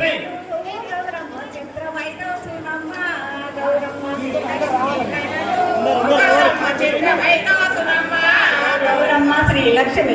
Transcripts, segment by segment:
చెప్పి గౌరమ్మ శ్రీ లక్ష్మి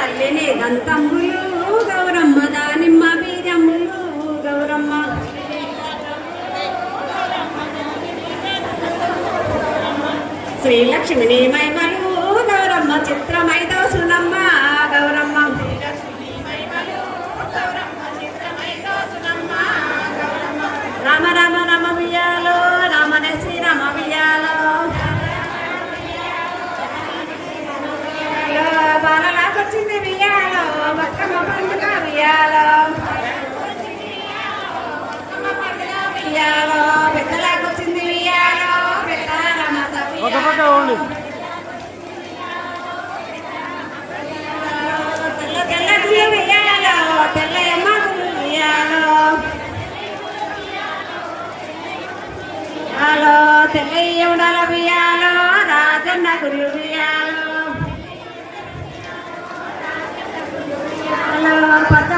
తల్లినే దంతములు గౌరమ్మ దానిమ్మ బీరమ్ములు గౌరమ్మ. శ్రీలక్ష్మి నేమైమలు గౌరమ్మ చిత్రమైదో సునమ్మ తెల్లయ్య ఉండాలి బియ్యాలో రాజన్న గురు బియ్యాలో alabar